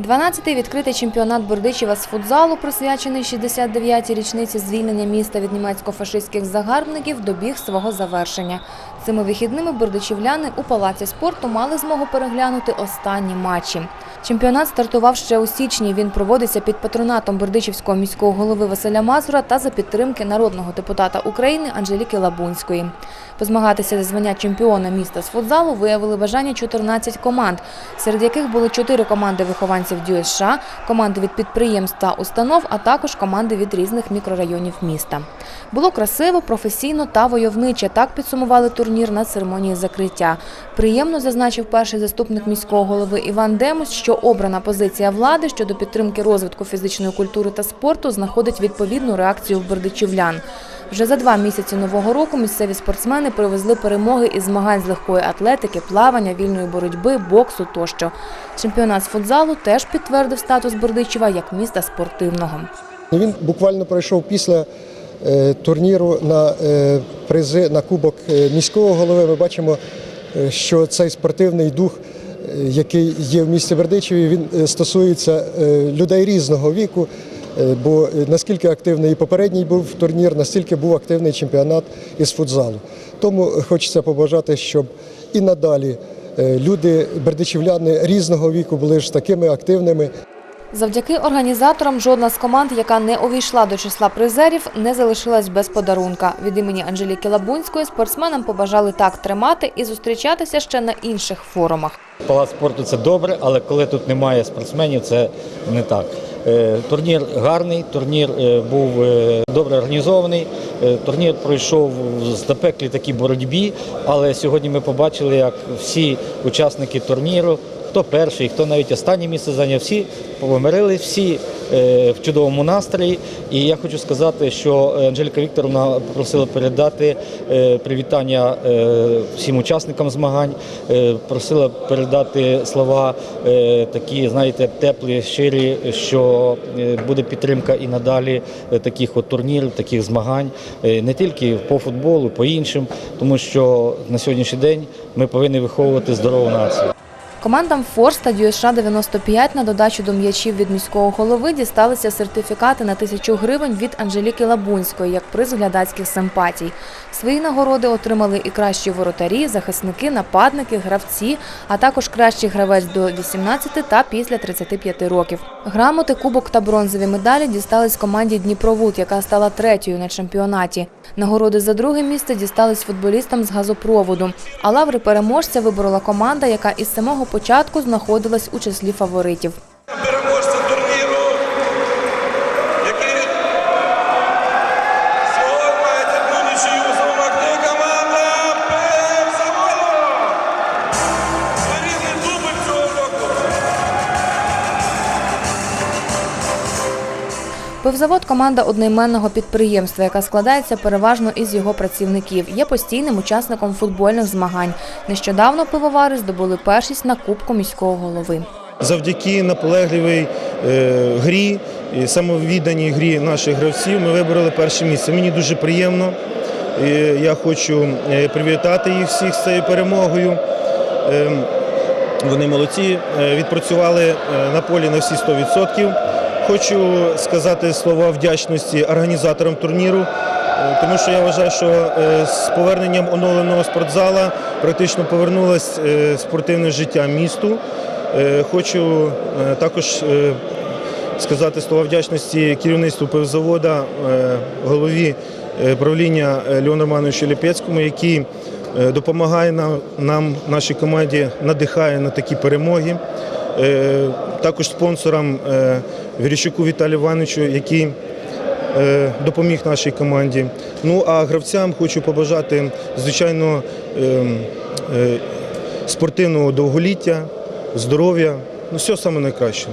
12-й відкритий чемпіонат Бердичева з футзалу, присвячений 69-й річниці звільнення міста від німецько-фашистських загарбників, добіг свого завершення. Цими вихідними бердичівляни у палаці спорту мали змогу переглянути останні матчі. Чемпіонат стартував ще у січні. Він проводиться під патронатом бердичівського міського голови Василя Мазура та за підтримки народного депутата України Анжеліки Лабунської. Позмагатися за звання чемпіона міста з футзалу виявили бажання 14 команд, серед яких були 4 команди вихованців ДЮСШ, команди від підприємств та установ, а також команди від різних мікрорайонів міста. Було красиво, професійно та войовниче. Так підсумували турнір на церемонії закриття. Приємно зазначив перший заступник міського голови Іван Демус, що обрана позиція влади щодо підтримки розвитку фізичної культури та спорту знаходить відповідну реакцію в бердичівлян. Вже за два місяці нового року місцеві спортсмени привезли перемоги із змагань з легкої атлетики, плавання, вільної боротьби, боксу тощо. Чемпіонат з футзалу теж підтвердив статус Бердичева як міста спортивного. Він буквально пройшов після е, турніру на е, призи на кубок е, міського голови. Ми бачимо, що цей спортивний дух, який є в місті Бердичеві, він стосується людей різного віку. Е, Бо е, наскільки активний і попередній був турнір, настільки був активний чемпіонат із футзалу. Тому хочеться побажати, щоб і надалі е, люди, бердичівляни різного віку були ж такими активними. Завдяки організаторам жодна з команд, яка не увійшла до числа призерів, не залишилась без подарунка. Від імені Анжеліки Лабунської спортсменам побажали так тримати і зустрічатися ще на інших форумах. Палац спорту це добре, але коли тут немає спортсменів, це не так. Е, Турнір гарний, турнір е, був е, добре організований. Турнір пройшов в запеклій такій боротьбі, але сьогодні ми побачили, як всі учасники турніру, хто перший, хто навіть останнє місце зайняв, всі помирили, всі е, в чудовому настрої. І я хочу сказати, що Анжеліка Вікторовна попросила передати е, привітання е, всім учасникам змагань, е, просила передати слова е, такі, знаєте, теплі, щирі, що е, буде підтримка і надалі е, таких от турнірів, таких змагань, е, не тільки по футболу, по іншим, тому що на сьогоднішній день ми повинні виховувати здорову націю. Командам Форс та ДЮСШ 95 на додачу до м'ячів від міського голови дісталися сертифікати на тисячу гривень від Анжеліки Лабунської як приз глядацьких симпатій. Свої нагороди отримали і кращі воротарі, захисники, нападники, гравці, а також кращий гравець до 18 та після 35 років. Грамоти, кубок та бронзові медалі дістались команді Дніпровуд, яка стала третьою на чемпіонаті. Нагороди за друге місце дістались футболістам з газопроводу. А лаври переможця виборола команда, яка із самого початку знаходилась у числі фаворитів. Пивзавод – команда одноіменного підприємства, яка складається переважно із його працівників. Є постійним учасником футбольних змагань. Нещодавно пивовари здобули першість на Кубку міського голови. Завдяки наполегливій е, грі самовідданій грі наших гравців ми вибороли перше місце. Мені дуже приємно. Я хочу е, привітати їх всіх з цією перемогою. Е, вони молодці, е, відпрацювали на полі на всі 100%. Хочу сказати слова вдячності організаторам турніру, е, тому що я вважаю, що е, з поверненням оновленого спортзала практично повернулось е, спортивне життя місту. Хочу також сказати слова вдячності керівництву пивзавода, голові правління Леону Романовичу Ліпецькому, який допомагає нам, нашій команді, надихає на такі перемоги. Також спонсорам е, Віріщуку Віталію Івановичу, який е, допоміг нашій команді. Ну а гравцям хочу побажати, звичайно, е, е, спортивного довголіття, здоров'я, ну все саме найкраще.